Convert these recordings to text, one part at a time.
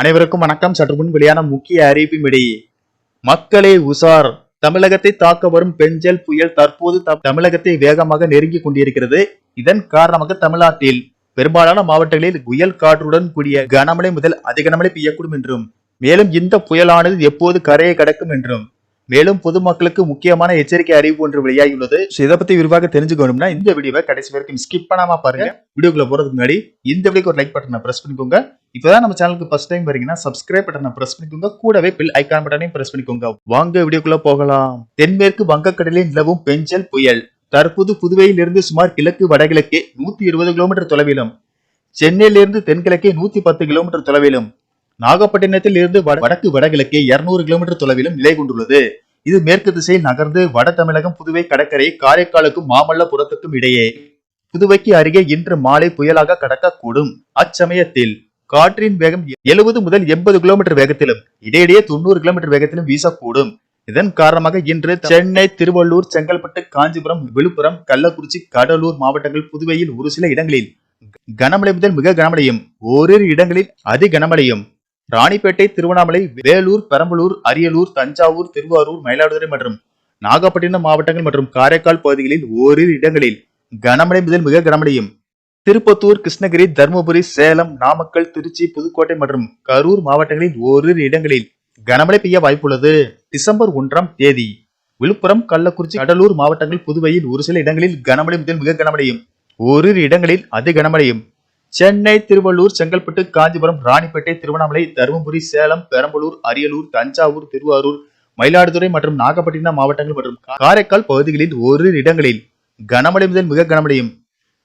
அனைவருக்கும் வணக்கம். சற்று முன் வெளியான முக்கிய அறிவிப்பும் இடையே மக்களே உசார் தமிழகத்தை தாக்க வரும் பெஞ்சல் புயல் தற்போது தமிழகத்தை வேகமாக நெருங்கி கொண்டிருக்கிறது. இதன் காரணமாக தமிழ்நாட்டில் பெரும்பாலான மாவட்டங்களில் புயல் காற்றுடன் கூடிய கனமழை முதல் அதிக கனமழை பெய்யக்கூடும் என்றும் மேலும் இந்த புயலானது எப்போது கரையை கடக்கும் என்றும் மேலும் பொதுமக்களுக்கு முக்கியமான எச்சரிக்கை அறிவிப்பு ஒன்று வெளியாகியுள்ளது. இதை பத்தி விரிவாக தெரிஞ்சுக்கணும்னா இந்த வீடியோவை கடைசி வரைக்கும் ஸ்கிப் பண்ணாம பாருங்க. வீடியோக்குள்ள போறதுக்கு முன்னாடி இந்த வீடியோக்கு ஒரு லைக் பட்டனை பிரஸ் பண்ணிக்கோங்க. இப்பதான் நம்ம சேனலுக்கு ஃபர்ஸ்ட் டைம் வரீங்கன்னா சப்ஸ்கிரைப் பட்டனை பிரஸ் பண்ணிக்கோங்க. கூடவே பில் ஐகான் பட்டனையும் பிரஸ் பண்ணிக்கோங்க. வாங்க வீடியோக்குள்ள போகலாம். தென்மேற்கு வங்கக்கடலில் நிலவும் பெஞ்சல் புயல். தற்போது புதுவையிலிருந்து சுமார் கிழக்கு வடகிழக்கே நூத்தி இருபது கிலோமீட்டர் தொலைவிலும். சென்னையிலிருந்து தென்கிழக்கே நூத்தி பத்து கிலோமீட்டர் தொலைவிலும். நாகப்பட்டினத்தில் இருந்து வடக்கு வடகிழக்கே 200 கிலோமீட்டர் தொலைவிலும் நிலை கொண்டுள்ளது. இது மேற்கு திசையில் நகர்ந்து வட தமிழகம் புதுவை கடற்கரை காரைக்காலுக்கும் மாமல்லபுரத்துக்கும் இடையே. புதுவைக்கு அருகே இன்று மாலை புயலாக கடக்கக்கூடும். அச்சமயத்தில் காற்றின் வேகம் எழுபது முதல் எண்பது கிலோமீட்டர் வேகத்திலும் இடையிடையே தொண்ணூறு கிலோமீட்டர் வேகத்திலும் வீசக்கூடும். இதன் காரணமாக இன்று சென்னை திருவள்ளூர் செங்கல்பட்டு காஞ்சிபுரம் விழுப்புரம் கள்ளக்குறிச்சி கடலூர் மாவட்டங்கள் புதுவையில் ஒரு சில இடங்களில் கனமழை முதல் மிக கனமழையும் ஓரிரு இடங்களில் அதி கனமழையும். ராணிப்பேட்டை திருவண்ணாமலை வேலூர் பெரம்பலூர் அரியலூர் தஞ்சாவூர் திருவாரூர் மயிலாடுதுறை மற்றும் நாகப்பட்டினம் மாவட்டங்கள் மற்றும் காரைக்கால் பகுதிகளில் ஓரிரு இடங்களில் கனமழை முதல் மிக கனமழையும் திருப்பத்தூர் கிருஷ்ணகிரி தருமபுரி சேலம் நாமக்கல் திருச்சி புதுக்கோட்டை மற்றும் கரூர் மாவட்டங்களில் ஓரிரு இடங்களில் கனமழை பெய்ய வாய்ப்புள்ளது. டிசம்பர் ஒன்றாம் தேதி விழுப்புரம் கள்ளக்குறிச்சி கடலூர் மாவட்டங்கள் புதுவையில் ஒரு சில இடங்களில் கனமழை முதல் மிக கனமழையும் ஓரிரு இடங்களில் அதி கனமழையும். சென்னை திருவள்ளூர் செங்கல்பட்டு காஞ்சிபுரம் ராணிப்பேட்டை திருவண்ணாமலை தருமபுரி சேலம் பெரம்பலூர் அரியலூர் தஞ்சாவூர் திருவாரூர் மயிலாடுதுறை மற்றும் நாகப்பட்டினம் மாவட்டங்கள் மற்றும் காரைக்கால் பகுதிகளில் ஓரிரு இடங்களில் கனமழை முதல் மிக கனமழையும்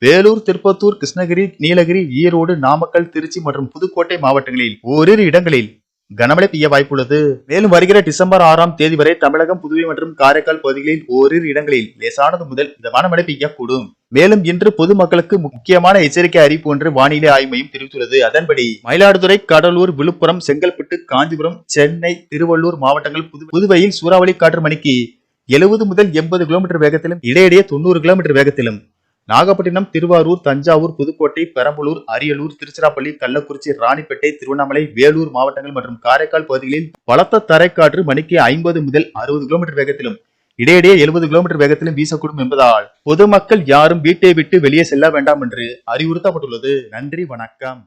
வேலூர் திருப்பத்தூர் கிருஷ்ணகிரி நீலகிரி ஈரோடு நாமக்கல் திருச்சி மற்றும் புதுக்கோட்டை மாவட்டங்களில் ஓரிரு இடங்களில் கனமழை பெய்ய வாய்ப்புள்ளது. மேலும் வருகிற டிசம்பர் ஆறாம் தேதி வரை தமிழகம் புதுவை மற்றும் காரைக்கால் பகுதிகளில் ஓரிரு இடங்களில் லேசானது முதல் மிதமான மழை பெய்யக்கூடும். மேலும் இன்று பொதுமக்களுக்கு முக்கியமான எச்சரிக்கை அறிவிப்பு ஒன்று வானிலை ஆய்வு மையம் தெரிவித்துள்ளது. அதன்படி மயிலாடுதுறை கடலூர் விழுப்புரம் செங்கல்பட்டு காஞ்சிபுரம் சென்னை திருவள்ளூர் மாவட்டங்கள் புது- புதுவையில் சூறாவளி காற்று மணிக்கு எழுபது முதல் எண்பது கிலோமீட்டர் வேகத்திலும் இடையிடையே தொண்ணூறு கிலோமீட்டர் வேகத்திலும் நாகப்பட்டினம் திருவாரூர் தஞ்சாவூர் புதுக்கோட்டை பெரம்பலூர் அரியலூர் திருச்சிராப்பள்ளி கள்ளக்குறிச்சி ராணிப்பேட்டை திருவண்ணாமலை வேலூர் மாவட்டங்கள் மற்றும் காரைக்கால் பகுதிகளில் பலத்த தரைக்காற்று மணிக்கு ஐம்பது முதல் அறுபது கிலோமீட்டர் வேகத்திலும் இடையிடையே எழுபது கிலோமீட்டர் வேகத்திலும் வீசக்கூடும் என்பதால் பொதுமக்கள் யாரும் வீட்டை விட்டு வெளியே செல்ல வேண்டாம் என்று அறிவுறுத்தப்பட்டுள்ளது. நன்றி வணக்கம்.